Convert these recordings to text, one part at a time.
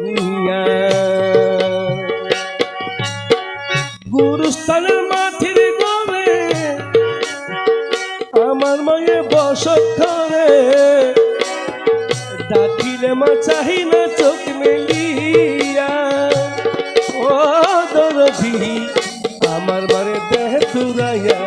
নিয়া। গুরুস্থানের মাটির গড়ে, আমার মায়ে বসত করে ডাকিলে মা চাহি না চোখ মেলিয়া। ও মারে দেহ তুরাইয়া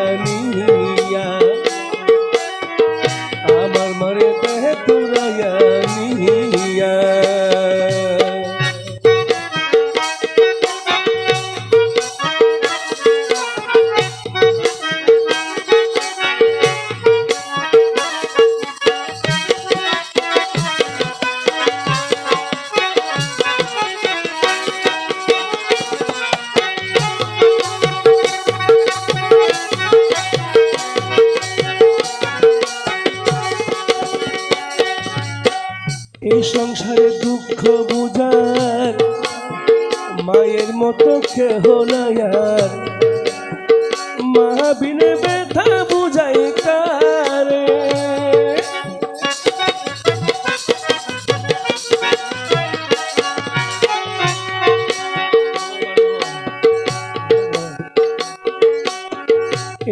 এই সংসারে দুঃখ বুঝার, মায়ের মতো কেহ নাই আর। মা বিনে ব্যথা বুঝাই কারে?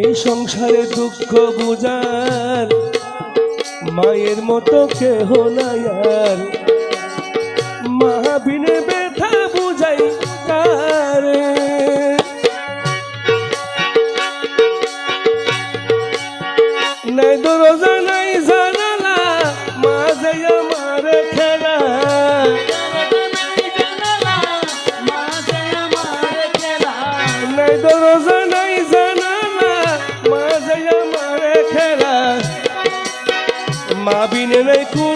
এই সংসারে দুঃখ বুঝার মায়ের মতো কেহ নাই আর। মা বিনে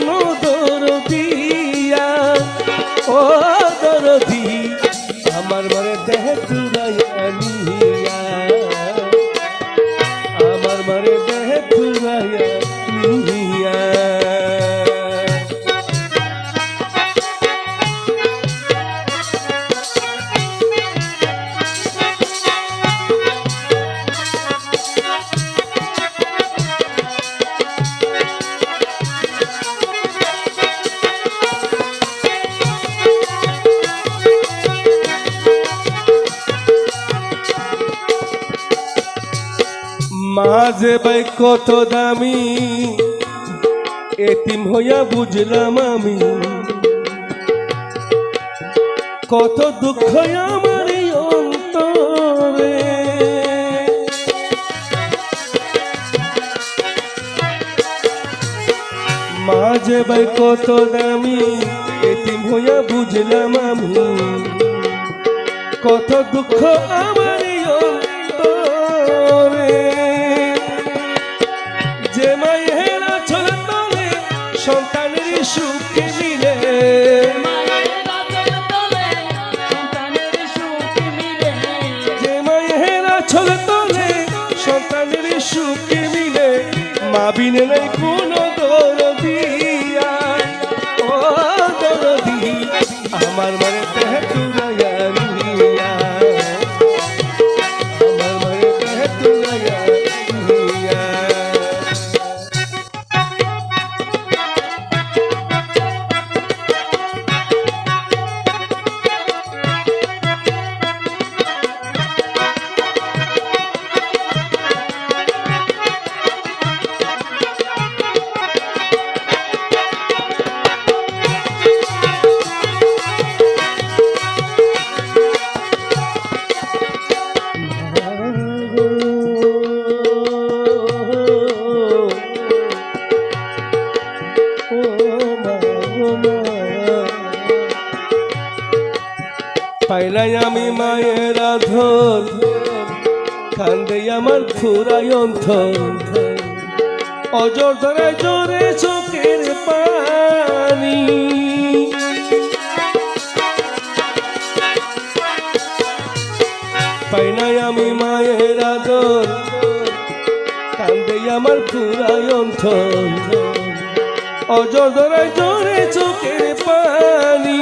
মাঝে বাই কত দামি। এতিম হইয়া বুঝলাম আমি। কত দুঃখ আমার অন্তরে। মাঝে বাই কত দামি। এতিম হইয়া বুঝলাম আমি। কত দুঃখ আমার পাইলাই আমি মায়ের আধর। কান্দে আমার ফুরাই অন্তর অজর ধরে জোরে চোখের পানি। পাই নাই আমি মায়ের আদর। কান্দে আমার ফুরাই অন্তর অজর ধরে জোরে চোখের পানি।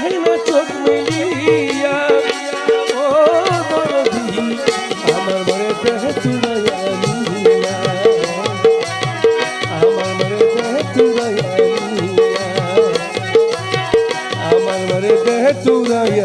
চাহে না চোখ মিলিয়া। ও দরদি আমার মনে দেহ তুরাই আনিয়া আমার মনে দেহ তুরাই আনিয়া আমার মনে দেহ তুরাই